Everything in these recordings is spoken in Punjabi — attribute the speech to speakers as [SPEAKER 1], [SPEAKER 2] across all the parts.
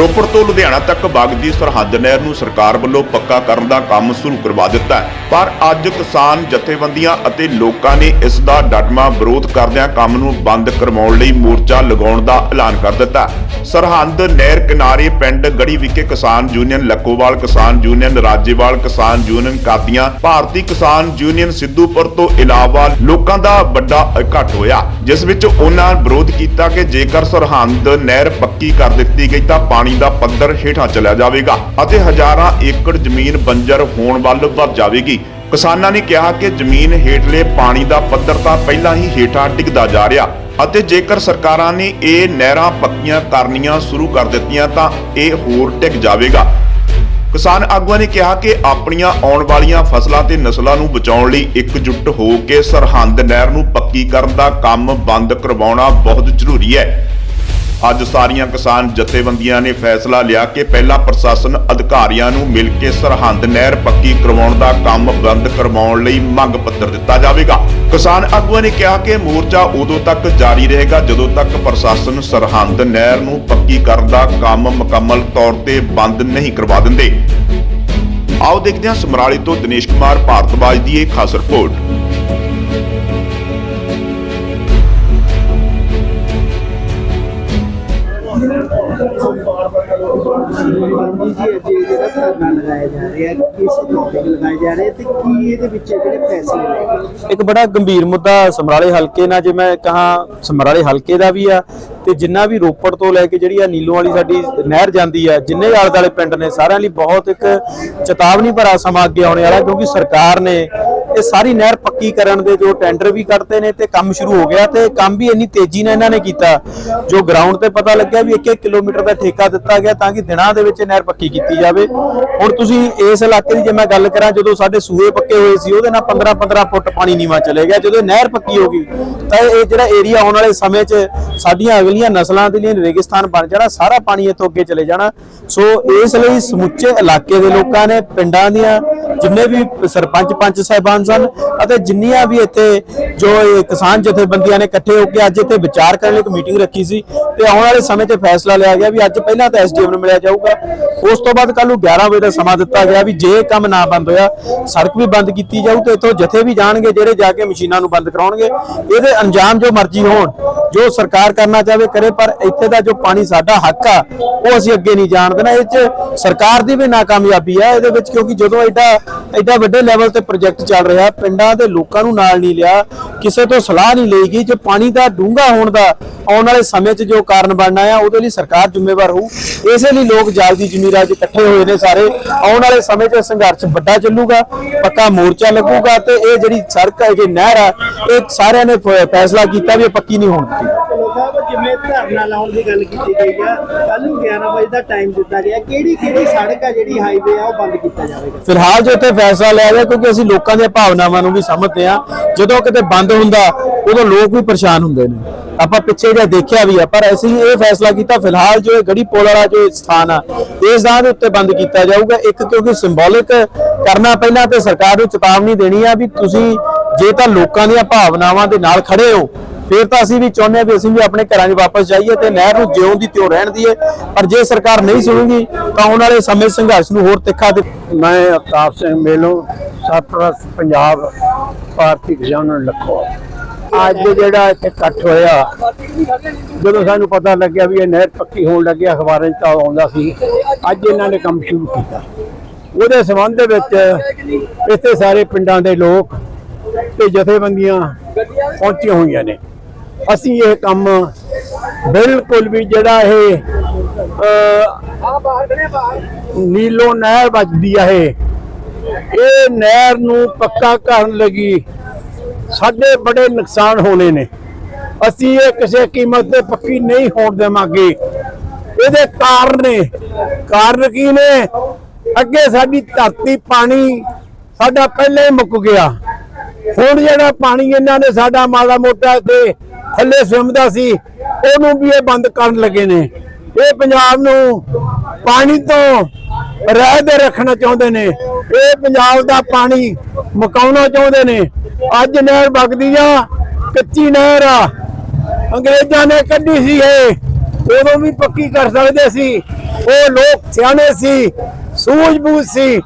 [SPEAKER 1] ਰੋਪੜ ਤੋਂ ਲੁਧਿਆਣਾ ਤੱਕ ਵਗਦੀ ਸਰਹੱਦ ਨਹਿਰ ਨੂੰ ਸਰਕਾਰ ਵੱਲੋਂ ਪੱਕਾ ਕਰਨ ਦਾ ਕੰਮ ਸ਼ੁਰੂ ਕਰਵਾ ਦਿੱਤਾ ਹੈ ਪਰ ਅੱਜ ਕਿਸਾਨ ਜਥੇਬੰਦੀਆਂ ਅਤੇ ਲੋਕਾਂ ਨੇ ਇਸ ਦਾ ਡਟਮਾ ਵਿਰੋਧ ਕਰਦਿਆਂ ਕੰਮ ਨੂੰ ਬੰਦ ਕਰਵਾਉਣ ਲਈ ਮੋਰਚਾ ਲਗਾਉਣ ਦਾ ਐਲਾਨ ਕਰ ਦਿੱਤਾ ਹੈ। ਨਹਿਰ ਕਿਨਾਰੇ ਪਿੰਡ ਗੜੀ ਵਿਖੇ ਕਿਸਾਨ ਯੂਨੀਅਨ ਲੱਕੋਵਾਲ ਕਿਸਾਨ ਯੂਨੀਅਨ ਰਾਜੇਵਾਲ, ਕਿਸਾਨ ਯੂਨੀਅਨ ਕਾਦੀਆਂ, ਭਾਰਤੀ ਕਿਸਾਨ ਯੂਨੀਅਨ ਸਿੱਧੂਪੁਰ ਤੋਂ ਇਲਾਵਾ ਲੋਕਾਂ ਦਾ ਵੱਡਾ ਇਕੱਠ ਹੋਇਆ, ਜਿਸ ਵਿੱਚ ਉਹਨਾਂ ਵਿਰੋਧ ਕੀਤਾ ਕਿ ਜੇਕਰ ਸਰਹੰਦ ਨਹਿਰ ਪੱਕੀ ਕਰ ਦਿੱਤੀ ਗਈ ਤਾਂ ਪਾਣੀ ਦਾ ਪੱਧਰ ਹੇਠਾਂ ਚਲਾ ਜਾਵੇਗਾ ਅਤੇ ਹਜ਼ਾਰਾਂ ਏਕੜ ਜ਼ਮੀਨ ਬੰਜਰ ਹੋਣ ਵੱਲ ਵੱਧ ਜਾਵੇਗੀ। ਕਿਸਾਨਾਂ ਨੇ ਕਿਹਾ ਕਿ ਜ਼ਮੀਨ ਹੇਠਲੇ ਪਾਣੀ ਦਾ ਪੱਧਰ ਤਾਂ ਪਹਿਲਾਂ ਹੀ ਹੇਠਾਂ ਡਿੱਗਦਾ ਜਾ ਰਿਹਾ ਅਤੇ ਜੇਕਰ ਸਰਕਾਰਾਂ ਨੇ ਇਹ ਨਹਿਰਾਂ ਪੱਕੀਆਂ ਕਰਨੀਆਂ ਸ਼ੁਰੂ ਕਰ ਦਿੱਤੀਆਂ ਤਾਂ ਇਹ ਹੋਰ ਡਿੱਗ ਜਾਵੇਗਾ। ਕਿਸਾਨ ਆਗੂਆਂ ਨੇ ਕਿਹਾ ਕਿ ਆਪਣੀਆਂ ਆਉਣ ਵਾਲੀਆਂ ਫਸਲਾਂ ਤੇ ਨਸਲਾਂ ਨੂੰ ਬਚਾਉਣ ਲਈ ਇਕਜੁੱਟ ਹੋ ਕੇ ਸਰਹੰਦ ਨਹਿਰ ਨੂੰ ਪੱਕੀ ਕਰਨ ਦਾ ਕੰਮ ਬੰਦ ਕਰਵਾਉਣਾ ਬਹੁਤ ਜ਼ਰੂਰੀ ਹੈ। ਅੱਜ ਸਾਰੀਆਂ ਕਿਸਾਨ ਜਥੇਬੰਦੀਆਂ ਨੇ ਫੈਸਲਾ ਲਿਆ ਕਿ ਪਹਿਲਾਂ ਪ੍ਰਸ਼ਾਸਨ ਅਧਿਕਾਰੀਆਂ ਨੂੰ ਮਿਲ ਕੇ ਸਰਹੰਦ ਨਹਿਰ ਪੱਕੀ ਕਰਵਾਉਣ ਦਾ ਕੰਮ ਬੰਦ ਕਰਵਾਉਣ ਲਈ ਮੰਗ ਪੱਤਰ ਦਿੱਤਾ ਜਾਵੇਗਾ। ਕਿਸਾਨ ਆਗੂਆਂ ਨੇ ਕਿਹਾ ਕਿ ਮੋਰਚਾ ਉਦੋਂ ਤੱਕ ਜਾਰੀ ਰਹੇਗਾ ਜਦੋਂ ਤੱਕ ਪ੍ਰਸ਼ਾਸਨ ਸਰਹੰਦ ਨਹਿਰ ਨੂੰ ਪੱਕੀ ਕਰਨ ਦਾ ਕੰਮ ਮੁਕੰਮਲ ਤੌਰ ਤੇ ਬੰਦ ਨਹੀਂ ਕਰਵਾ ਦਿੰਦੇ। ਆਓ ਦੇਖਦੇ ਹਾਂ ਸਮਰਾਲੀ ਤੋਂ ਦਿਨੇਸ਼ ਕੁਮਾਰ, ਭਾਰਤਵਾਜ ਦੀ ਇਹ ਖਾਸ ਰਿਪੋਰਟ।
[SPEAKER 2] ਜੀ ਜੀ ਅੱਜ ਇਹ ਜਿਹੜਾ ਧਰਨਾ ਲਗਾਇਆ ਜਾ ਰਿਹਾ ਕਿਸ ਟੌਪਿਕ ਲਗਾਇਆ ਜਾ ਰਿਹਾ ਤੇ ਕੀ ਇਹਦੇ ਵਿੱਚ ਜਿਹੜੇ ਫੈਸਲੇ ਲਏ
[SPEAKER 3] ਇੱਕ ਬੜਾ ਗੰਭੀਰ ਮੁੱਦਾ ਸਮਰਾਲੇ ਹਲਕੇ ਨਾਲ ਜੇ ਮੈਂ ਕਹਾ, ਸਮਰਾਲੇ ਹਲਕੇ ਦਾ ਵੀ ਆ ਤੇ ਜਿੰਨਾ ਵੀ ਰੋਪੜ ਤੋਂ ਲੈ ਕੇ ਜਿਹੜੀ ਆ ਨੀਲੋਂ ਵਾਲੀ ਸਾਡੀ ਨਹਿਰ ਜਾਂਦੀ ਆ, ਜਿੰਨੇ ਆਲੇ ਦੁਆਲੇ ਪਿੰਡ ਨੇ, ਸਾਰਿਆਂ ਲਈ ਬਹੁਤ ਇੱਕ ਚੇਤਾਵਨੀ ਭਰਾ ਸਮਾਂ ਅੱਗੇ ਆਉਣੇ ਵਾਲਾ ਕਿਉਂਕਿ ਸਰਕਾਰ ਨੇ ਇਹ ਸਾਰੀ ਨਹਿਰ ਪੱਕੀ ਕਰਨ ਦੇ ਜੋ ਟੈਂਡਰ ਵੀ ਕੱਢਦੇ ਨੇ ਤੇ ਕੰਮ ਸ਼ੁਰੂ ਹੋ ਗਿਆ ਤੇ ਕੰਮ ਵੀ ਇੰਨੀ ਤੇਜ਼ੀ ਨਾਲ ਇਹਨਾਂ ਨੇ ਕੀਤਾ, ਜੋ ਗਰਾਊਂਡ ਤੇ ਪਤਾ ਲੱਗਿਆ ਵੀ 1-1 ਕਿਲੋਮੀਟਰ ਦਾ ਠੇਕਾ ਦਿੱਤਾ ਗਿਆ ਤਾਂ ਕਿ ਦਿਨਾਂ ਦੇ ਵਿੱਚ ਨਹਿਰ ਪੱਕੀ ਕੀਤੀ ਜਾਵੇ। ਹੁਣ ਤੁਸੀਂ ਇਸ ਇਲਾਕੇ ਦੀ ਜੇ ਮੈਂ ਗੱਲ ਕਰਾਂ, ਜਦੋਂ ਸਾਡੇ ਸੂਏ ਪੱਕੇ ਹੋਏ ਸੀ, ਉਹਦੇ ਨਾਲ 15-15 ਫੁੱਟ ਪਾਣੀ ਨੀਵਾਂ ਚਲੇ ਗਿਆ। ਜਦੋਂ ਇਹ ਨਹਿਰ ਪੱਕੀ ਹੋ ਗਈ, ਤਾਂ ਇਹ ਜਿਹੜਾ ਏਰੀਆ ਆਉਣ ਵਾਲੇ ਸਮੇਂ 'ਚ ਸਾਡੀਆਂ ਅਗਲੀਆਂ ਨਸਲਾਂ ਦੇ ਲਈ ਰੇਗਿਸਤਾਨ ਬਣ ਜਾਣਾ, ਸਾਰਾ ਪਾਣੀ ਇੱਥੋਂ ਅੱਗੇ ਚਲੇ ਜਾਣਾ। ਸੋ ਇਸ ਲਈ ਸਮੁੱਚੇ ਇਲਾਕੇ ਦੇ ਲੋਕਾਂ ਨੇ, ਪਿੰਡਾਂ ਦੀਆਂ ਜਿੰਨੇ ਵੀ ਸਰਪੰਚ ਪੰਚ ਸਾਹਿਬਾਨ ਸਨ ਅਤੇ ਜਿੰਨੀਆਂ ਵੀ ਇੱਥੇ ਜੋ ਇਹ ਕਿਸਾਨ ਜਥੇਬੰਦੀਆਂ ਨੇ ਇਕੱਠੇ ਹੋ ਕੇ ਅੱਜ ਇੱਥੇ ਵਿਚਾਰ ਕਰਨ ਲਈ ਇੱਕ ਮੀਟਿੰਗ ਰੱਖੀ ਸੀ ਤੇ ਆਉਣ ਵਾਲੇ ਸਮੇਂ ਤੇ ਫੈਸਲਾ ਲਿਆ ਗਿਆ ਵੀ ਅੱਜ ਪਹਿਲਾਂ ਤਾਂ ਐਸਡੀਐਮ ਨੂੰ ਮਿਲਿਆ ਜਾਊਗਾ। ਉਸ ਤੋਂ ਬਾਅਦ ਕੱਲ ਨੂੰ 11 ਵਜੇ ਦਾ ਸਮਾਂ ਦਿੱਤਾ ਗਿਆ ਵੀ ਜੇ ਕੰਮ ਨਾ ਬੰਦ ਹੋਇਆ, ਸੜਕ ਵੀ ਬੰਦ ਕੀਤੀ ਜਾਊ ਤੇ ਇੱਥੋਂ ਜਥੇ ਵੀ ਜਾਣਗੇ ਜਿਹੜੇ ਜਾ ਕੇ ਮਸ਼ੀਨਾਂ ਨੂੰ ਬੰਦ ਕਰਾਉਣਗੇ। ਇਹਦੇ ਅੰਜਾਮ ਜੋ ਮਰਜ਼ੀ ਹੋਣ, ਜੋ ਸਰਕਾਰ ਕਰਨਾ ਚਾਹਵੇ ਕਰੇ, ਪਰ ਇੱਥੇ ਦਾ ਜੋ ਪਾਣੀ ਸਾਡਾ ਹੱਕ ਆ, ਉਹ ਅਸੀਂ ਅੱਗੇ ਨਹੀਂ ਜਾਣ ਦੇਣਾ। ਇਹ 'ਚ ਸਰਕਾਰ ਦੀ ਵੀ ਨਾਕਾਮਯਾਬੀ ਆ, ਇਹਦੇ ਵਿੱਚ ਕਿਉਂਕਿ ਜਦੋਂ ਐਡਾ ਐਡਾ ਵੱਡੇ ਲੈਵਲ ਤੇ ਪ੍ਰੋਜੈਕਟ ਚੱਲ ਰਿਹਾ ਪਿੰਡਾਂ ਦੇ ਲੋਕਾਂ ਨੂੰ ਨਾਲ ਨਹੀਂ ਲਿਆ ਕਿਸੇ ਤੋਂ ਸਲਾਹ ਨਹੀਂ ਲਈ ਗਈ ਜੋ ਪਾਣੀ ਦਾ ਡੂੰਘਾ ਹੋਣ ਦਾ ਆਉਣ ਵਾਲੇ ਸਮੇਂ 'ਚ ਜੋ ਕਾਰਨ ਬਣਨਾ ਆ ਉਹਦੇ ਲਈ ਸਰਕਾਰ ਜ਼ਿੰਮੇਵਾਰ ਹੋਊ। ਇਸੇ ਲਈ ਲੋਕ ਜਲਦੀ ਜ਼ਮੀਰਾਂ 'ਚ ਇਕੱਠੇ ਹੋਏ ਨੇ ਸਾਰੇ। ਆਉਣ ਵਾਲੇ ਸਮੇਂ 'ਚ ਸੰਘਰਸ਼ ਵੱਡਾ ਚੱਲੂਗਾ ਪੱਕਾ ਮੋਰਚਾ ਲੱਗੂਗਾ ਤੇ ਇਹ ਜਿਹੜੀ ਸੜਕ ਹੈ ਜਿਹੜੀ ਨਹਿਰ ਆ ਇਹ ਸਾਰਿਆਂ ਨੇ ਫੈਸਲਾ ਕੀਤਾ ਵੀ ਇਹ ਪੱਕੀ ਨਹੀਂ ਹੋਣ ਦਿੱਤੀ।
[SPEAKER 2] ਜਿਵੇਂ ਧਰਨਾ ਲਾਉਣ ਦੀ ਗੱਲ ਕੀਤੀ ਗਈ ਆ ਕੱਲ ਨੂੰ 11 ਵਜੇ ਦਾ ਟਾਈਮ ਦਿੱਤਾ ਗਿਆ। ਕਿਹੜੀ ਕਿਹੜੀ ਸੜਕ ਆ ਜਿਹੜੀ ਹਾਈਵੇ ਆ ਉਹ ਬੰਦ ਕੀਤਾ ਜਾਵੇਗਾ?
[SPEAKER 3] ਫਿਲਹਾਲ ਜੋ ਇੱਥੇ ਫੈਸਲਾ ਲਿਆ ਗਿਆ ਕਿਉਂਕਿ ਅਸੀਂ ਲੋਕਾਂ ਦੀਆਂ ਭਾਵਨਾਵਾਂ ਨੂੰ ਵੀ ਸਮਝਦੇ ਹਾਂ। ਜਦੋਂ ਕਿਤੇ ਬੰਦ ਹੁੰਦਾ, ਉਦੋਂ ਲੋਕ ਵੀ ਪਰੇਸ਼ਾਨ ਹੁੰਦੇ ਨੇ। ਆਪਾਂ ਪਿੱਛੇ ਜੇ ਦੇਖਿਆ ਵੀ ਆ, ਪਰ ਅਸੀਂ ਇਹ ਫੈਸਲਾ ਕੀਤਾ, ਫਿਲਹਾਲ ਜੋ ਇਹ ਗੜੀ ਪੁਲ ਵਾਲਾ ਜੋ ਸਥਾਨ ਆ, ਇਸ ਥਾਂ ਦੇ ਉੱਤੇ ਬੰਦ ਕੀਤਾ ਜਾਊਗਾ। ਇੱਕ ਕਿਉਂਕਿ ਸਿੰਬੋਲਿਕ ਕਰਨਾ ਪਹਿਲਾਂ ਤੇ ਸਰਕਾਰ ਨੂੰ ਚੇਤਾਵਨੀ ਦੇਣੀ ਆ ਵੀ ਤੁਸੀਂ ਜੇ ਤਾਂ ਲੋਕਾਂ ਦੀਆਂ ਭਾਵਨਾਵਾਂ ਦੇ ਨਾਲ ਖੜੇ ਹੋ ਫਿਰ ਤਾਂ ਅਸੀਂ ਵੀ ਚਾਹੁੰਦੇ ਹਾਂ ਵੀ ਅਸੀਂ ਵੀ ਆਪਣੇ ਘਰਾਂ 'ਚ ਵਾਪਸ ਜਾਈਏ ਤੇ ਨਹਿਰ ਨੂੰ ਜਿਉਂ ਦੀ ਤਿਉਂ ਰਹਿਣ ਦਈਏ ਪਰ ਜੇ ਸਰਕਾਰ ਨਹੀਂ ਸੁਣੂਗੀ, ਤਾਂ ਆਉਣ ਵਾਲੇ ਸਮੇਂ ਸੰਘਰਸ਼ ਨੂੰ ਹੋਰ ਤਿੱਖਾ ਤੇ
[SPEAKER 4] ਮੈਂ ਅਵਤਾਰ ਸਿੰਘ ਮੇਲੋਂ ਸਰਪ੍ਰਸਤ ਪੰਜਾਬ ਭਾਰਤੀ ਕਿਸਾਨ ਲੱਖੋ। ਅੱਜ ਜਿਹੜਾ ਇੱਥੇ ਇਕੱਠ ਹੋਇਆ, ਜਦੋਂ ਸਾਨੂੰ ਪਤਾ ਲੱਗਿਆ ਵੀ ਇਹ ਨਹਿਰ ਪੱਕੀ ਹੋਣ ਲੱਗੀ, ਅਖਬਾਰਾਂ 'ਚ ਤਾਂ ਆਉਂਦਾ ਸੀ, ਅੱਜ ਇਹਨਾਂ ਨੇ ਕੰਮ ਸ਼ੁਰੂ ਕੀਤਾ। ਉਹਦੇ ਸੰਬੰਧ ਦੇ ਵਿੱਚ ਇੱਥੇ ਸਾਰੇ ਪਿੰਡਾਂ ਦੇ ਲੋਕ ਤੇ ਜਥੇਬੰਦੀਆਂ ਪਹੁੰਚੀਆਂ ਹੋਈਆਂ ਨੇ। ਅਸੀਂ ਇਹ ਕੰਮ ਬਿਲਕੁਲ ਵੀ ਜਿਹੜਾ ਇਹ ਨੀਲੋ ਨਹਿਰ ਵੱਜਦੀ ਆ ਇਹ। ਇਹ ਨਹਿਰ ਨੂੰ ਪੱਕਾ ਕਰਨ ਲੱਗੀ ਸਾਡੇ ਬੜੇ ਨੁਕਸਾਨ ਹੋਣੇ ਨੇ। ਅਸੀਂ ਇਹ ਕਿਸੇ ਕੀਮਤ ਤੇ ਪੱਕੀ ਨਹੀਂ ਹੋਣ ਦੇਵਾਂਗੇ। ਇਹਦੇ ਕਾਰਨ ਨੇ। ਕਾਰਨ ਕੀ ਨੇ? ਅੱਗੇ ਸਾਡੀ ਧਰਤੀ ਪਾਣੀ ਸਾਡਾ ਪਹਿਲਾਂ ਹੀ ਮੁੱਕ ਗਿਆ। ਹੁਣ ਜਿਹੜਾ ਪਾਣੀ ਇਹਨਾਂ ਨੇ ਸਾਡਾ ਮਾੜਾ ਮੋਟਾ ਤੇ ਥੱਲੇ ਸਿਮਦਾ ਸੀ, ਉਹਨੂੰ ਵੀ ਇਹ ਬੰਦ ਕਰਨ ਲੱਗੇ ਨੇ। ਇਹ ਪੰਜਾਬ ਨੂੰ ਪਾਣੀ ਤੋਂ ਰਹਿ ਦੇ ਰੱਖਣਾ ਚਾਹੁੰਦੇ ਨੇ। ਇਹ ਪੰਜਾਬ ਦਾ ਪਾਣੀ ਮੁਕਾਉਣਾ ਚਾਹੁੰਦੇ ਨੇ। ਅੱਜ ਨਹਿਰ ਵਗਦੀ ਆ, ਕੱਚੀ ਨਹਿਰ ਆ। ਅੰਗਰੇਜ਼ਾਂ ਨੇ ਕੱਢੀ ਸੀ ਇਹ। ਉਦੋਂ ਵੀ ਪੱਕੀ ਕਰ ਸਕਦੇ ਸੀ। ਉਹ ਲੋਕ ਸਿਆਣੇ ਸੀ, ਸੂਝ-ਬੂਝ ਸੀ।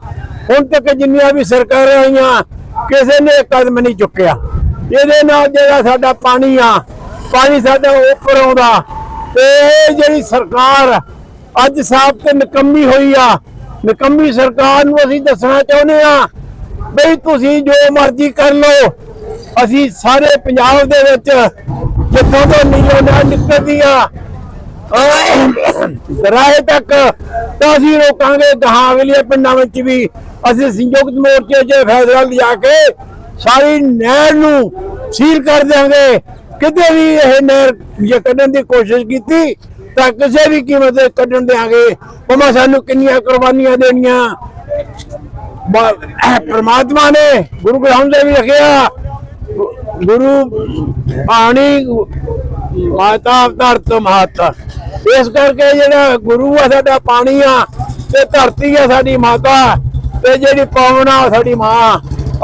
[SPEAKER 4] ਹੁਣ ਤੱਕ ਜਿੰਨੀਆਂ ਵੀ ਸਰਕਾਰਾਂ ਆਈਆਂ ਕਿਸੇ ਨੇ ਕਦਮ ਨਹੀਂ ਚੁੱਕਿਆ। ਇਹਦੇ ਨਾਲ ਜਿਹੜਾ ਸਾਡਾ ਪਾਣੀ ਆ, ਪਾਣੀ ਸਾਡਾ ਉੱਪਰ ਆਉਂਦਾ। ਤੇ ਇਹ ਜਿਹੜੀ ਸਰਕਾਰ ਅੱਜ ਸਾਫ਼ ਤੇ ਨਿਕੰਮੀ ਹੋਈ ਆ। ਨਿਕੰਮੀ ਸਰਕਾਰ ਨੂੰ ਅਸੀਂ ਦੱਸਣਾ ਚਾਹੁੰਦੇ ਆ ਬਈ ਤੁਸੀਂ ਜੋ ਮਰਜ਼ੀ ਕਰ ਲਓ। ਅਸੀਂ ਸਾਰੇ ਪੰਜਾਬ ਦੇ ਵਿੱਚ ਜਿੱਥੋਂ ਤੋਂ ਨੀਲੋਂ ਨਾਲ ਨਿਕਲਦੀ ਆ ਦਰਾਏ ਤੱਕ ਤਾਂ ਅਸੀਂ ਰੋਕਾਂਗੇ ਦਹਾਵਲੀਆਂ ਪਿੰਡਾਂ ਵਿੱਚ ਵੀ। ਅਸੀਂ ਸੰਯੁਕਤ ਮੋਰਚੇ 'ਚ ਫੈਸਲਾ ਲਿਆ ਕੇ ਸਾਰੀ ਨਹਿਰ ਨੂੰ ਸੀਲ ਕਰ ਦਿਆਂਗੇ। ਕਿਤੇ ਵੀ ਇਹ ਨਹਿਰ ਜੇ ਕੱਢਣ ਦੀ ਕੋਸ਼ਿਸ਼ ਕੀਤੀ, ਤਾਂ ਕਿਸੇ ਵੀ ਕੀਮਤ ਤੇ ਕੱਢਣ ਦਿਆਂਗੇ। ਭਾਵੇਂ ਸਾਨੂੰ ਕਿੰਨੀਆਂ ਕੁਰਬਾਨੀਆਂ ਦੇਣੀਆਂ। ਬ- ਪ੍ਰਮਾਤਮਾ ਨੇ ਗੁਰੂ ਗ੍ਰੰਥ ਸਾਹਿਬ ਵੀ ਲਿਖਿਆ, ਗੁਰੂ ਪਾਣੀ ਮਾਤਾ ਧਰਤ। ਮਾਤਾ ਇਸ ਕਰਕੇ ਜਿਹੜਾ ਗੁਰੂ ਆ, ਸਾਡਾ ਪਾਣੀ ਆ, ਤੇ ਧਰਤੀ ਆ ਸਾਡੀ ਮਾਤਾ। ਤੇ ਜਿਹੜੀ ਪਾਵਨ ਆ ਸਾਡੀ ਮਾਂ,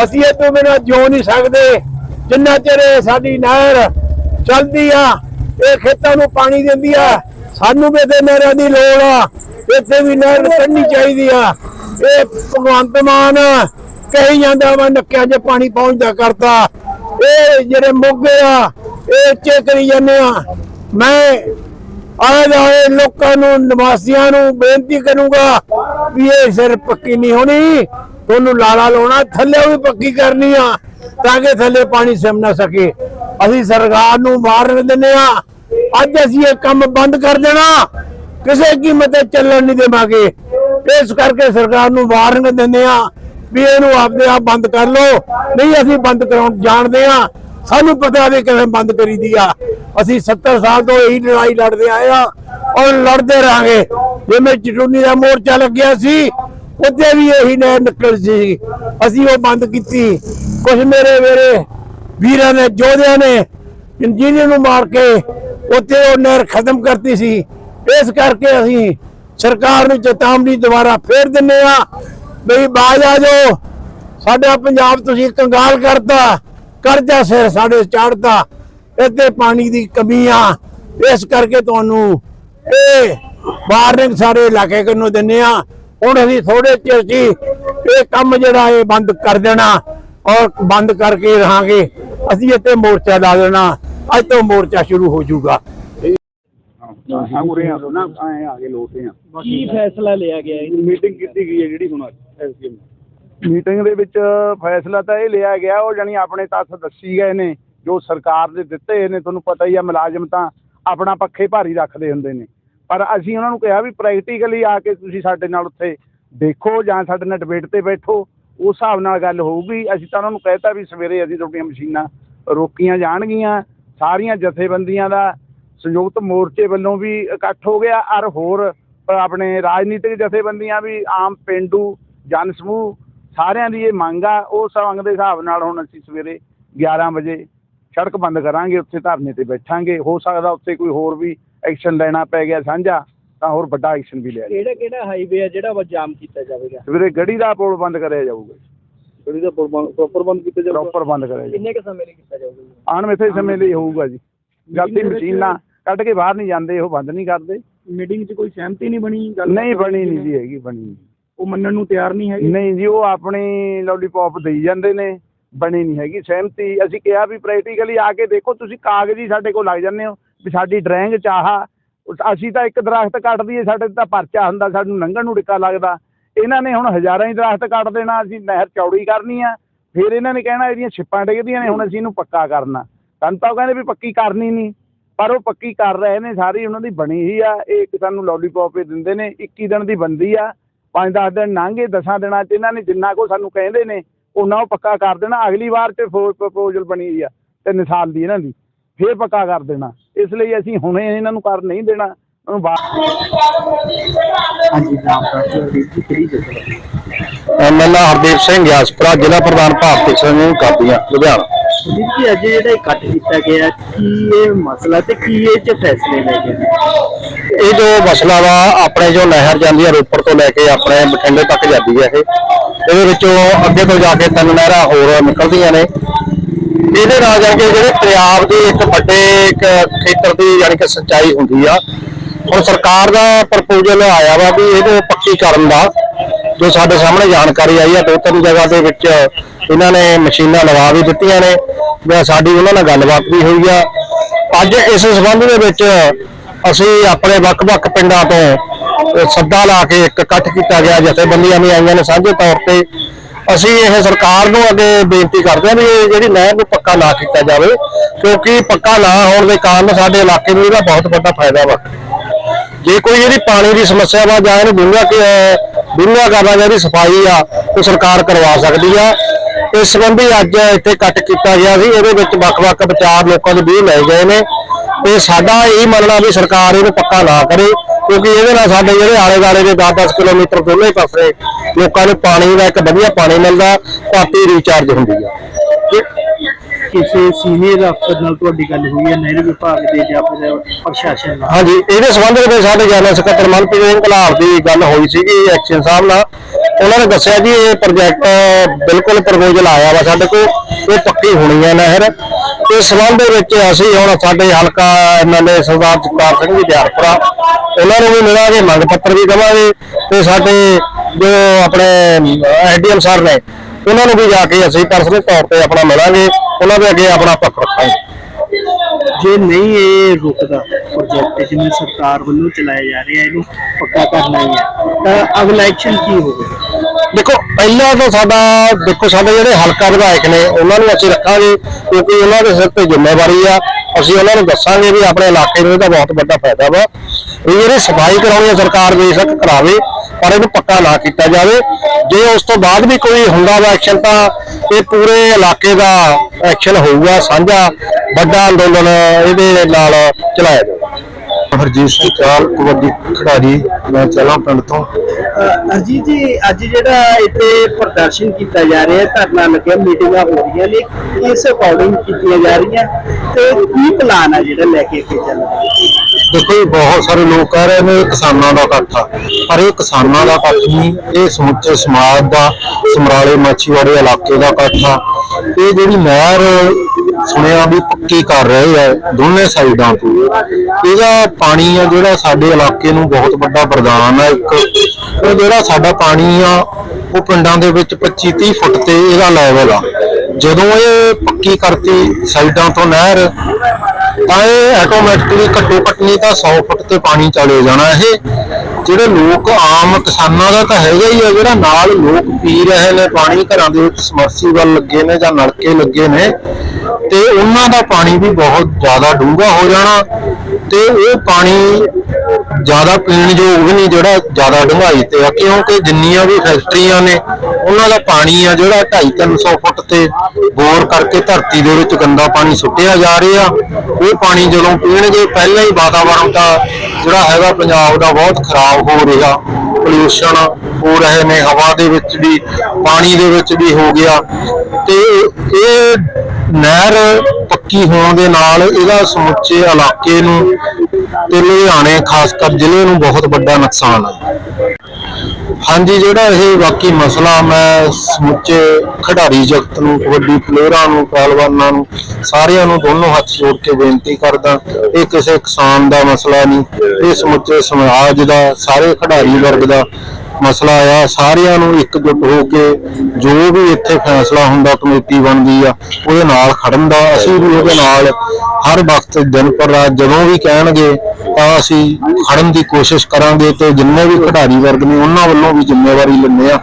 [SPEAKER 4] ਅਸੀਂ ਇਹ ਤੋਂ ਬਿਨਾਂ ਜਿਉ ਨਹੀਂ ਸਕਦੇ। ਜਿੰਨਾ ਚਿਰ ਸਾਡੀ ਨਹਿਰ ਚੱਲਦੀ ਆ, ਇਹ ਖੇਤਾਂ ਨੂੰ ਪਾਣੀ ਦਿੰਦੀ ਆ, ਸਾਨੂੰ ਵੀ ਤੇ ਨਹਿਰਾਂ ਦੀ ਲੋੜ ਆ। ਇੱਥੇ ਵੀ ਨਹਿਰ ਕੱਢਣੀ ਚਾਹੀਦੀ ਆ। ਇਹ ਭਗਵੰਤ ਮਾਨ ਕਹੀ ਜਾਂਦਾ ਵਾ, ਨੱਕਿਆਂ 'ਚ ਪਾਣੀ ਪਹੁੰਚਦਾ ਕਰਤਾ। ਇਹ ਜਿਹੜੇ ਮੋਗੇ ਆ, ਇਹ ਚੇ ਕਰੀ ਜਾਂਦੇ ਆ। ਮੈਂ ਆਏ ਜਾਏ ਲੋਕਾਂ ਨੂੰ, ਨਿਵਾਸੀਆਂ ਨੂੰ ਬੇਨਤੀ ਕਰੂੰਗਾ ਵੀ ਇਹ ਸਿਰ ਪੱਕੀ ਨਹੀਂ ਹੋਣੀ। ਤੁਹਾਨੂੰ ਲਾਲਾ ਲਾਉਣਾ, ਥੱਲੇ ਵੀ ਪੱਕੀ ਕਰਨੀ ਆ, ਤਾਂ ਕਿ ਥੱਲੇ ਪਾਣੀ ਸਿਮ ਨਾ ਸਕੇ। ਅਸੀਂ ਸਰਕਾਰ ਨੂੰ ਮਾਰਨ ਦਿੰਦੇ ਆ, ਅੱਜ ਅਸੀਂ ਇਹ ਕੰਮ ਬੰਦ ਕਰ ਦੇਣਾ। ਕਿਸੇ ਕੀਮਤ ਤੇ ਚੱਲਣ ਨਹੀਂ ਦੇਵਾਂਗੇ। ਇਸ ਕਰਕੇ ਸਰਕਾਰ ਨੂੰ ਵਾਰਨਿੰਗ ਦਿੰਦੇ ਆ ਵੀ ਇਹਨੂੰ ਆਪਦੇ ਆਪ ਬੰਦ ਕਰ ਲਓ। ਨਹੀਂ, ਅਸੀਂ ਬੰਦ ਕਰਾਉਣ ਜਾਣਦੇ ਆ। ਸਾਨੂੰ ਪਤਾ ਵੀ ਕਿਵੇਂ ਬੰਦ ਕਰੀਦੀ ਆ। ਅਸੀਂ 70 ਸਾਲ ਤੋਂ ਇਹੀ ਲੜਾਈ ਲੜਦੇ ਆਏ ਆ। ਔਰ ਲੜਦੇ ਰਹਾਂਗੇ। ਜਿਵੇਂ ਚਟੂਨੀ ਦਾ ਮੋਰਚਾ ਲੱਗਿਆ ਸੀ, ਉੱਥੇ ਵੀ ਇਹੀ ਨੇ ਨਿਕਲ ਸੀ। ਅਸੀਂ ਉਹ ਬੰਦ ਕੀਤੀ। ਕੁਝ ਮੇਰੇ ਮੇਰੇ ਵੀਰਾਂ ਨੇ, ਯੋਧਿਆਂ ਨੇ ਇੰਜੀਨੀਅਰ ਨੂੰ ਮਾਰ ਕੇ ਉੱਥੇ ਉਹ ਨਹਿਰ ਖਤਮ ਕਰਤੀ ਸੀ। ਇਸ ਕਰਕੇ ਅਸੀਂ ਸਰਕਾਰ ਨੂੰ ਚੇਤਾਵਨੀ ਦੁਬਾਰਾ ਫੇਰ ਦਿੰਨੇ ਆ ਬਈ ਬਾਜ ਆ ਜਾਓ। ਸਾਡਾ ਪੰਜਾਬ ਤੁਸੀਂ ਕੰਗਾਲ ਕਰਤਾ, ਕਰਜ਼ਾ ਸਿਰ ਸਾਡੇ ਚਾੜਤਾ ਇੱਥੇ ਪਾਣੀ ਦੀ ਕਮੀ ਆ। ਇਸ ਕਰਕੇ ਤੁਹਾਨੂੰ ਇਹ ਵਾਰਨਿੰਗ ਸਾਰੇ ਇਲਾਕੇ ਨੂੰ ਦਿੰਨੇ ਆ? ਹੁਣ ਅਸੀਂ ਥੋੜੇ ਚਿਰ ਹੀ ਇਹ ਕੰਮ ਜਿਹੜਾ ਇਹ ਬੰਦ ਕਰ ਦੇਣਾ ਔਰ ਬੰਦ ਕਰਕੇ ਰਹਾਂਗੇ। ਅਸੀਂ ਇੱਥੇ ਮੋਰਚਾ ਲਾ ਦੇਣਾ। ਅੱਜ ਤੋਂ ਮੋਰਚਾ ਸ਼ੁਰੂ ਹੋ ਜਾਊਗਾ।
[SPEAKER 5] ਆ ਨਾ ਆਏ ਕੇ ਲੋਟੇ ਆ।
[SPEAKER 2] ਕੀ ਫੈਸਲਾ ਲਿਆ ਗਿਆ ਹੈ
[SPEAKER 5] ਮੀਟਿੰਗ ਕੀਤੀ ਗਈ ਹੈ ਜਿਹੜੀ ਹੁਣ ਮੀਟਿੰਗ ਦੇ ਵਿੱਚ ਫੈਸਲਾ ਤਾਂ ਇਹ ਲਿਆ ਗਿਆ ਉਹ ਜਾਨੀ ਆਪਣੇ ਤੱਥ ਦੱਸੀ ਗਏ ਨੇ ਜੋ ਸਰਕਾਰ ਦੇ ਦਿੱਤੇ ਨੇ ਤੁਹਾਨੂੰ ਪਤਾ ਹੀ ਆ ਮੁਲਾਜ਼ਮ ਤਾਂ ਆਪਣਾ ਪੱਖੇ ਭਾਰੀ ਰੱਖਦੇ ਹੁੰਦੇ ਨੇ। ਪਰ ਅਸੀਂ ਉਹਨਾਂ ਨੂੰ ਕਿਹਾ ਵੀ ਪ੍ਰੈਕਟੀਕਲੀ ਆ ਕੇ ਤੁਸੀਂ ਸਾਡੇ ਨਾਲ ਉੱਥੇ ਦੇਖੋ ਜਾਂ ਸਾਡੇ ਨਾਲ ਡਿਬੇਟ ਤੇ ਬੈਠੋ। ਉਸ ਹਿਸਾਬ ਨਾਲ ਗੱਲ ਹੋਊਗੀ। ਅਸੀਂ ਤਾਂ ਉਹਨਾਂ ਨੂੰ ਕਹਿਤਾ ਵੀ ਸਵੇਰੇ ਅਸੀਂ ਤੁਹਾਡੀਆਂ ਮਸ਼ੀਨਾਂ ਰੋਕੀਆਂ ਜਾਣਗੀਆਂ। ਸਾਰੀਆਂ ਜਥੇਬੰਦੀਆਂ ਦਾ ਸੰਯੁਕਤ ਮੋਰਚੇ ਵੱਲੋਂ ਵੀ ਇਕੱਠ ਹੋ ਗਿਆ। ਔਰ ਹੋਰ ਆਪਣੇ ਰਾਜਨੀਤਿਕ ਜਥੇਬੰਦੀਆਂ ਵੀ, ਆਮ ਪਿੰਡੂ, ਜਨ ਸਮੂਹ, ਸਾਰਿਆਂ ਦੀ ਇਹ ਮੰਗ ਆ। ਉਸ ਮੰਗ ਦੇ ਹਿਸਾਬ ਨਾਲ ਹੁਣ ਅਸੀਂ ਸਵੇਰੇ 11 ਵਜੇ ਸੜਕ ਬੰਦ ਕਰਾਂਗੇ ਉੱਥੇ ਧਰਨੇ ਤੇ ਬੈਠਾਂਗੇ। ਹੋ ਸਕਦਾ ਉੱਥੇ ਕੋਈ ਹੋਰ ਵੀ ਐਕਸ਼ਨ ਲੈਣਾ ਪੈ ਗਿਆ ਸਾਂਝਾ ਤਾਂ ਹੋਰ ਵੱਡਾ ਐਕਸ਼ਨ ਵੀ ਲਿਆ ਜਾਏ
[SPEAKER 2] ਕਿਹੜਾ ਕਿਹੜਾ ਹਾਈਵੇ ਆ ਜਿਹੜਾ ਵਾ ਜਾਮ ਕੀਤਾ ਜਾਵੇਗਾ?
[SPEAKER 5] ਸਵੇਰੇ ਗੜੀ ਦਾ ਪੁਲ ਬੰਦ ਕਰਿਆ ਜਾਊਗਾ।
[SPEAKER 2] ਗੜੀ ਦਾ ਪ੍ਰੋਪਰ ਬੰਦ ਕੀਤਾ
[SPEAKER 5] ਪ੍ਰੋਪਰ ਬੰਦ ਕਰਿਆ ਜਾਊਗਾ।
[SPEAKER 2] ਕਿੰਨੇ ਕ ਸਮੇਂ ਲਈ ਕੀਤਾ ਜਾਊਗਾ ਜੀ?
[SPEAKER 5] ਆਣਮਿੱਥੇ ਸਮੇਂ ਲਈ ਹੋਊਗਾ ਜੀ। ਜਲਦੀ ਮਸ਼ੀਨਾਂ ਕੱਢ ਕੇ ਬਾਹਰ ਨਹੀਂ ਜਾਂਦੇ ਉਹ ਬੰਦ ਨਹੀਂ ਕਰਦੇ।
[SPEAKER 2] ਮੀਟਿੰਗ 'ਚ ਕੋਈ ਸਹਿਮਤੀ ਨਹੀਂ ਬਣੀ
[SPEAKER 5] ਨਹੀਂ ਬਣੀ ਨਹੀਂ ਜੀ ਹੈਗੀ ਬਣੀ
[SPEAKER 2] ਉਹ ਮੰਨਣ ਨੂੰ ਤਿਆਰ ਨਹੀਂ ਹੈਗੀ?
[SPEAKER 5] ਨਹੀਂ ਜੀ ਉਹ ਆਪਣੀ ਲੋਲੀਪੌਪ ਦੇਈ ਜਾਂਦੇ ਨੇ। ਬਣੀ ਨਹੀਂ ਹੈਗੀ, ਸਹਿਮਤੀ। ਅਸੀਂ ਕਿਹਾ ਵੀ ਪ੍ਰੈਕਟੀਕਲੀ ਆ ਕੇ ਦੇਖੋ, ਤੁਸੀਂ ਕਾਗਜ਼ੀ ਸਾਡੇ ਕੋਲ ਲੱਗ ਜਾਂਦੇ ਹੋ ਵੀ ਸਾਡੀ ਡਰਾਇੰਗ ਚਾਹਾ ਅਸੀਂ ਤਾਂ ਇੱਕ ਦਰਖਤ ਕੱਟ ਦਈਏ, ਸਾਡੇ ਤਾਂ ਪਰਚਾ ਹੁੰਦਾ, ਸਾਨੂੰ ਲੰਘਣ ਨੂੰ ਡਿੱਕਾ ਲੱਗਦਾ। ਇਹਨਾਂ ਨੇ ਹੁਣ ਹਜ਼ਾਰਾਂ ਹੀ ਦਰਖਤ ਕੱਟ ਦੇਣਾ, ਅਸੀਂ ਨਹਿਰ ਚੌੜੀ ਕਰਨੀ ਆ। ਫਿਰ ਇਹਨਾਂ ਨੇ ਕਹਿਣਾ, ਇਹਦੀਆਂ ਛਿੱਪਾਂ ਡਿੱਗਦੀਆਂ ਨੇ, ਹੁਣ ਅਸੀਂ ਇਹਨੂੰ ਪੱਕਾ ਕਰਨਾ। ਸਾਨੂੰ ਤਾਂ ਉਹ ਕਹਿੰਦੇ ਵੀ ਪੱਕੀ ਕਰਨੀ ਨਹੀਂ, ਪਰ ਉਹ ਪੱਕੀ ਕਰ ਰਹੇ ਨੇ, ਸਾਰੀ ਉਹਨਾਂ ਦੀ ਬਣੀ ਹੀ ਆ। ਇਹ ਇੱਕ ਸਾਨੂੰ ਲੋਲੀਪੌਪ ਹੀ ਦਿੰਦੇ ਨੇ 21 ਦਿਨ ਦੀ ਬੰਦੀ ਆ। 5-10 ਦਿਨ ਲੰਘੇ 10 ਦਿਨਾਂ 'ਚ ਇਹਨਾਂ ਨੇ ਜਿੰਨਾ ਕੋ ਸਾਨੂੰ ਕਹਿੰਦੇ ਨੇ ਉਹਨਾਂ ਉਹ ਪੱਕਾ ਕਰ ਦੇਣਾ ਅਗਲੀ ਵਾਰ ਤੇ ਪ੍ਰਪੋਜ਼ਲ ਬਣੀ ਹੋਈ ਆ ਤਿੰਨ ਸਾਲ ਦੀ ਇਹਨਾਂ ਦੀ ਫੇਰ ਪੱਕਾ ਕਰ ਦੇਣਾ। ਇਸ ਲਈ ਅਸੀਂ ਹੁਣੇ ਇਹਨਾਂ ਨੂੰ ਕਰ ਨਹੀਂ ਦੇਣਾ ਉਹਨੂੰ ਬਾਅਦ
[SPEAKER 3] ਐਮਐਲਏ ਹਰਦੀਪ ਸਿੰਘ ਗਿਆਸਪੁਰਾ ਜ਼ਿਲ੍ਹਾ ਪ੍ਰਧਾਨ ਭਾਰਤੀ ਸਮੂਹ ਕਾਦੀਆਂ ਲੁਧਿਆਣਾ।
[SPEAKER 2] ਜੀ ਅੱਜ ਜਿਹੜਾ ਇਕੱਠ ਕੀਤਾ ਗਿਆ ਕੀ ਇਹ ਮਸਲਾ ਤੇ ਕੀ ਇਹ 'ਚ ਫੈਸਲੇ ਲਏ ਗਏ
[SPEAKER 3] ਇਹ ਜੋ ਮਸਲਾ ਵਾ ਆਪਣੇ ਜੋ ਨਹਿਰ ਜਾਂਦੀ ਹੈ ਰੋਪੜ ਤੋਂ ਲੈ ਕੇ ਆਪਣੇ ਬਠਿੰਡੇ ਤੱਕ ਜਾਂਦੀ ਹੈ ਇਹ। ਇਹਦੇ ਵਿੱਚੋਂ ਅੱਗੇ ਤੋਂ ਜਾ ਕੇ ਤਿੰਨ ਨਹਿਰਾਂ ਹੋਰ ਨਿਕਲਦੀਆਂ ਨੇ। ਇਹਦੇ ਨਾਲ ਜਾ ਕੇ ਜਿਹੜੇ ਪੰਜਾਬ ਦੇ ਇੱਕ ਵੱਡੇ ਖੇਤਰ ਦੀ ਯਾਨੀ ਕਿ ਸਿੰਚਾਈ ਹੁੰਦੀ ਆ,
[SPEAKER 6] ਹੁਣ ਸਰਕਾਰ ਦਾ ਪ੍ਰਪੋਜ਼ਲ ਆਇਆ ਵਾ ਵੀ ਇਹਨੂੰ ਪੱਕੀ ਕਰਨ ਦਾ, ਜੋ ਸਾਡੇ ਸਾਹਮਣੇ ਜਾਣਕਾਰੀ ਆਈ ਆ, ਦੋ ਤਿੰਨ ਜਗ੍ਹਾ ਦੇ ਵਿੱਚ ਇਹਨਾਂ ਨੇ ਮਸ਼ੀਨਾਂ ਲਵਾ ਵੀ ਦਿੱਤੀਆਂ ਨੇ, ਜਾਂ ਸਾਡੀ ਉਹਨਾਂ ਨਾਲ ਗੱਲਬਾਤ ਵੀ ਹੋਈ ਆ। ਅੱਜ ਇਸ ਸੰਬੰਧ ਦੇ ਵਿੱਚ ਅਸੀਂ ਆਪਣੇ ਵੱਖ-ਵੱਖ ਪਿੰਡਾਂ ਤੋਂ ਸੱਦਾ ਲਾ ਕੇ ਇੱਕ ਇਕੱਠ ਕੀਤਾ ਗਿਆ, ਜਥੇਬੰਦੀਆਂ ਵੀ ਆਈਆਂ ਨੇ ਸਾਂਝੇ ਤੌਰ ਤੇ। ਅਸੀਂ ਇਹ ਸਰਕਾਰ ਨੂੰ ਅੱਗੇ ਬੇਨਤੀ ਕਰਦੇ ਹਾਂ ਵੀ ਇਹ ਜਿਹੜੀ ਨਹਿਰ ਨੂੰ ਪੱਕਾ ਨਾ ਕੀਤਾ ਜਾਵੇ, ਕਿਉਂਕਿ ਪੱਕਾ ਨਾ ਹੋਣ ਦੇ ਕਾਰਨ ਸਾਡੇ ਇਲਾਕੇ ਨੂੰ ਇਹਦਾ ਬਹੁਤ ਵੱਡਾ ਫਾਇਦਾ ਵਾ। ਜੇ ਕੋਈ ਜਿਹੜੀ ਪਾਣੀ ਦੀ ਸਮੱਸਿਆ ਵਾ ਜਾਂ ਇਹਨੂੰ ਡੂੰਘਾ ਕਿ ਡੂੰਘਾ ਕਰਨਾ ਜਿਹੜੀ ਸਫ਼ਾਈ ਆ, ਉਹ ਸਰਕਾਰ ਕਰਵਾ ਸਕਦੀ ਆ। ਇਸ ਸੰਬੰਧੀ ਅੱਜ ਇੱਥੇ ਇਕੱਠ ਕੀਤਾ ਗਿਆ ਸੀ, ਇਹਦੇ ਵਿੱਚ ਵੱਖ-ਵੱਖ ਵਿਚਾਰ ਲੋਕਾਂ ਦੇ ਵੀ ਲਏ ਗਏ ਨੇ। ਤੇ ਸਾਡਾ ਇਹ ਮੰਨਣਾ ਵੀ ਸਰਕਾਰ ਇਹਨੂੰ ਪੱਕਾ ਨਾ ਕਰੇ। ਕਿਉਂਕਿ ਇਹਦੇ ਨਾਲ ਸਾਡੇ ਜਿਹੜੇ ਆਲੇ-ਦੁਆਲੇ ਦੇ 10-10 ਕਿਲੋਮੀਟਰ ਦੋਨੇ ਪਾਸੇ ਲੋਕਾਂ ਨੂੰ ਪਾਣੀ ਦਾ ਇੱਕ ਵਧੀਆ ਪਾਣੀ ਮਿਲਦਾ ਭਾਪੀ ਰੀਚਾਰਜ ਹੁੰਦੀ ਆ।
[SPEAKER 2] ਕਿਸੇ ਸੀਨੀਅਰ ਅਫਸਰ ਨਾਲ ਤੁਹਾਡੀ ਗੱਲ ਹੋਈ ਹੈ ਨਹਿਰੀ ਵਿਭਾਗ ਦੇ ਜਾਂ ਫਿਰ ਪ੍ਰਸ਼ਾਸਨ ਨਾਲ?
[SPEAKER 6] ਹਾਂਜੀ ਇਹਦੇ ਸੰਬੰਧ ਵਿੱਚ ਸਾਡੇ ਜਨਰਲ ਸਕੱਤਰ ਮਨਪ੍ਰੀਤ ਸਿੰਘ ਘਲਾਰ ਦੀ ਗੱਲ ਹੋਈ ਸੀਗੀ ਐਕਸ਼ਨ ਸਾਹਿਬ ਨਾਲ। ਉਹਨਾਂ ਨੇ ਦੱਸਿਆ ਜੀ ਇਹ ਪ੍ਰੋਜੈਕਟ ਬਿਲਕੁਲ ਪ੍ਰਪੋਜ਼ਲ ਆਇਆ ਵਾ ਸਾਡੇ ਕੋਲ ਇਹ ਪੱਕੀ ਹੋਣੀ ਹੈ ਨਹਿਰ। ਇਸ ਸੰਬੰਧ ਦੇ ਵਿੱਚ ਅਸੀਂ ਹੁਣ ਸਾਡੇ ਹਲਕਾ ਐਮਐਲਏ ਸਰਦਾਰ ਜਗਤਾਰ ਸਿੰਘ ਜੀ ਦਿਆਰਪੁਰਾ ਉਹਨਾਂ ਨੂੰ ਵੀ ਮਿਲਾਂਗੇ, ਮੰਗ ਪੱਤਰ ਵੀ ਦੇਵਾਂਗੇ ਤੇ ਸਾਡੇ ਜੋ ਆਪਣੇ ਐਡੀਐਮ ਸਰ ਨੇ, ਉਹਨਾਂ ਨੂੰ ਵੀ ਜਾ ਕੇ ਅਸੀਂ ਪਰਸਨਲ ਤੌਰ ਤੇ ਆਪਣਾ ਮਿਲਾਂਗੇ, ਉਹਨਾਂ ਦੇ ਅੱਗੇ ਆਪਣਾ ਪੱਖ ਰੱਖਾਂਗੇ।
[SPEAKER 2] ਜੇ ਨਹੀਂ ਇਹ ਰੁਕਦਾ ਪ੍ਰੋਜੈਕਟ ਜਿਵੇਂ ਸਰਕਾਰ ਵੱਲੋਂ ਚਲਾਇਆ ਜਾ ਰਿਹਾ, ਇਹਨੂੰ ਪੱਕਾ ਕਰਨਾ ਹੀ ਹੈ, ਤਾਂ ਅਗਲਾ ਐਕਸ਼ਨ ਕੀ ਹੋਵੇਗਾ?
[SPEAKER 6] ਦੇਖੋ, ਪਹਿਲਾਂ ਤਾਂ ਸਾਡਾ, ਦੇਖੋ, ਸਾਡੇ ਜਿਹੜੇ ਹਲਕਾ ਵਿਧਾਇਕ ਨੇ, ਉਹਨਾਂ ਨੂੰ ਅਸੀਂ ਰੱਖਾਂਗੇ, ਕਿਉਂਕਿ ਉਹਨਾਂ ਦੇ ਸਿਰ ਤੇ ਜ਼ਿੰਮੇਵਾਰੀ ਆ। ਅਸੀਂ ਉਹਨਾਂ ਨੂੰ ਦੱਸਾਂਗੇ ਵੀ ਆਪਣੇ ਇਲਾਕੇ ਨੂੰ ਇਹਦਾ ਬਹੁਤ ਵੱਡਾ ਫਾਇਦਾ ਵਾ। ਵੀ ਜਿਹੜੀ ਸਫ਼ਾਈ ਕਰਾਉਣੀ ਹੈ ਸਰਕਾਰ ਬੇਸ਼ੱਕ ਕਰਾਵੇ, ਪਰ ਇਹਨੂੰ ਪੱਕਾ ਨਾ ਕੀਤਾ ਜਾਵੇ। ਜੇ ਉਸ ਤੋਂ ਬਾਅਦ ਵੀ ਕੋਈ ਹੁੰਦਾ ਵਾ ਐਕਸ਼ਨ ਤਾਂ ਇਹ ਪੂਰੇ ਇਲਾਕੇ ਦਾ ਐਕਸ਼ਨ ਹੋਊਗਾ, ਸਾਂਝਾ। ਵੱਡਾ ਅੰਦੋਲਨ ਇਹਦੇ ਨਾਲ ਚਲਾਇਆ ਜਾਊਗਾ ਹਰਜੀਤ ਸਿੰਘ ਚਾਲ ਕਬੱਡੀ ਖਿਡਾਰੀ ਮੈਂ ਚਲਾਂ ਪਿੰਡ ਤੋਂ।
[SPEAKER 2] ਅਜੀਤ ਜੀ ਅੱਜ ਜਿਹੜਾ ਇੱਥੇ ਪ੍ਰਦਰਸ਼ਨ ਕੀਤਾ ਜਾ ਰਿਹਾ ਹੈ ਧਰਨਾ ਲੱਗਿਆ ਮੀਟਿੰਗਾਂ ਹੋ ਰਹੀਆਂ ਨੇ ਇਸ ਅਕੋਰਡਿੰਗ ਕੀਤੀਆਂ ਜਾ ਰਹੀਆਂ ਤੇ ਕੀ ਪਲਾਨ ਆ ਜਿਹੜਾ ਲੈ ਕੇ ਅੱਗੇ ਚੱਲਣਾ
[SPEAKER 6] ਦੇਖੋ ਜੀ ਬਹੁਤ ਸਾਰੇ ਲੋਕ ਕਹਿ ਰਹੇ ਨੇ ਇਹ ਕਿਸਾਨਾਂ ਦਾ ਇਕੱਠ ਆ ਪਰ ਇਹ ਕਿਸਾਨਾਂ ਦਾ ਇਕੱਠ ਨਹੀਂ ਇਹ ਸਮੁੱਚੇ ਸਮਾਜ ਦਾ ਸਮਰਾਲੇ ਮਾਛੀਵਾੜੇ ਇਲਾਕੇ ਦਾ ਇਕੱਠ ਆ। ਇਹ ਜਿਹੜੀ ਨਹਿਰ ਸੁਣਿਆ ਵੀ ਪੱਕੀ ਕਰ ਰਹੇ ਆ ਦੋਨੇ ਸਾਈਡਾਂ ਤੋਂ। ਇਹਦਾ ਪਾਣੀ ਆ ਜਿਹੜਾ ਸਾਡੇ ਇਲਾਕੇ ਨੂੰ ਬਹੁਤ ਵੱਡਾ ਵਰਦਾਨ ਆ ਇੱਕ। ਉਹ ਜਿਹੜਾ ਸਾਡਾ ਪਾਣੀ ਆ, ਉਹ ਪਿੰਡਾਂ ਦੇ ਵਿੱਚ 25 30 ਫੁੱਟ ਤੇ ਇਹਦਾ ਲੈਵਲ ਆ। ਜਦੋਂ ਇਹ ਪੱਕੀ ਕਰਤੀ ਸਾਈਡਾਂ ਤੋਂ ਨਹਿਰ ਤਾਂ ਇਹ ਆਟੋਮੈਟਿਕਲੀ ਘੱਟੋ ਘੱਟ ਨਹੀਂ ਤਾਂ 100 ਫੁੱਟ ਤੇ ਪਾਣੀ ਚਲੇ ਜਾਣਾ ਇਹ। ਜਿਹੜੇ ਲੋਕ ਆਮ ਕਿਸਾਨਾਂ ਦਾ ਤਾਂ ਹੈਗਾ ਹੀ ਹੈ ਜਿਹੜਾ ਨਾਲ ਲੋਕ ਪੀ ਰਹੇ ਨੇ, ਪਾਣੀ ਘਰਾਂ ਦੇ ਵਿੱਚ ਸਮਰਸੀਬਲ ਲੱਗੇ ਨੇ ਜਾਂ ਨਲਕੇ ਲੱਗੇ ਨੇ, ਤੇ ਉਹਨਾਂ ਦਾ ਪਾਣੀ ਵੀ ਬਹੁਤ ਜ਼ਿਆਦਾ ਡੂੰਘਾ ਹੋ ਜਾਣਾ ਤੇ ਉਹ ਪਾਣੀ ਜ਼ਿਆਦਾ ਪੀਣਯੋਗ ਵੀ ਨਹੀਂ ਜਿਹੜਾ ਜ਼ਿਆਦਾ ਡੂੰਘਾਈ ਤੇ ਆ, ਕਿਉਂਕਿ ਜਿੰਨੀਆਂ ਵੀ ਫੈਕਟਰੀਆਂ ਨੇ, ਉਹਨਾਂ ਦਾ ਪਾਣੀ ਆ ਜਿਹੜਾ 2.5 300 ਫੁੱਟ ਤੇ ਬੋਰ ਕਰਕੇ ਧਰਤੀ ਦੇ ਵਿੱਚ ਗੰਦਾ ਪਾਣੀ ਸੁੱਟਿਆ ਜਾ ਰਿਹਾ। ਉਹ ਪਾਣੀ ਜਦੋਂ ਪੀਣਗੇ, ਪਹਿਲਾਂ ਹੀ ਵਾਤਾਵਰਣ ਦਾ ਜਿਹੜਾ ਹੈਗਾ ਪੰਜਾਬ ਦਾ ਬਹੁਤ ਖਰਾਬ ਹੋ ਰਿਹਾ। ਪੋਲਿਊਸ਼ਨ ਹੋ ਰਹੇ ਨੇ, ਹਵਾ ਦੇ ਵਿੱਚ ਵੀ, ਪਾਣੀ ਦੇ ਵਿੱਚ ਵੀ ਹੋ ਗਿਆ। ਤੇ ਇਹ ਨਹਿਰ ਪੱਕੀ ਹੋਣ ਦੇ ਨਾਲ ਇਹਦਾ ਸਮੁੱਚੇ ਇਲਾਕੇ ਨੂੰ ਤੇ ਲੁਧਿਆਣੇ, ਖਾਸ ਕਰ ਜ਼ਿਲ੍ਹੇ ਨੂੰ ਬਹੁਤ ਵੱਡਾ ਨੁਕਸਾਨ ਹੈ ਹਾਂਜੀ, ਜਿਹੜਾ ਇਹ ਵਾਕਈ ਮਸਲਾ, ਮੈਂ ਸਮੁੱਚੇ ਖਿਡਾਰੀ ਜਗਤ ਨੂੰ, ਕਬੱਡੀ ਪਲੇਅਰਾਂ ਨੂੰ, ਪਹਿਲਵਾਨਾਂ ਨੂੰ, ਸਾਰਿਆਂ ਨੂੰ ਦੋਨੋਂ ਹੱਥ ਜੋੜ ਕੇ ਬੇਨਤੀ ਕਰਦਾ, ਇਹ ਕਿਸੇ ਕਿਸਾਨ ਦਾ ਮਸਲਾ ਨਹੀਂ, ਇਹ ਸਮੁੱਚੇ ਸਮਾਜ ਦਾ, ਸਾਰੇ ਖਿਡਾਰੀ ਵਰਗ ਦਾ ਮਸਲਾ ਆ ਸਾਰਿਆਂ ਨੂੰ ਇਕਜੁੱਟ ਹੋ ਕੇ ਜੋ ਵੀ ਇੱਥੇ ਫੈਸਲਾ ਹੁੰਦਾ, ਕਮੇਟੀ ਬਣਦੀ ਆ, ਉਹਦੇ ਨਾਲ ਖੜਨ ਦਾ, ਅਸੀਂ ਵੀ ਉਹਦੇ ਨਾਲ ਹਰ ਵਕਤ ਦਿਨ ਪਰ ਰਾਤ ਜਦੋਂ ਵੀ ਕਹਿਣਗੇ, ਤਾਂ ਅਸੀਂ ਖੜਨ ਦੀ ਕੋਸ਼ਿਸ਼ ਕਰਾਂਗੇ ਤੇ ਜਿੰਨੇ ਵੀ ਖਿਡਾਰੀ ਵਰਗ ਨੇ, ਉਹਨਾਂ ਵੱਲੋਂ ਵੀ ਜ਼ਿੰਮੇਵਾਰੀ ਲੈਂਦੇ ਆ।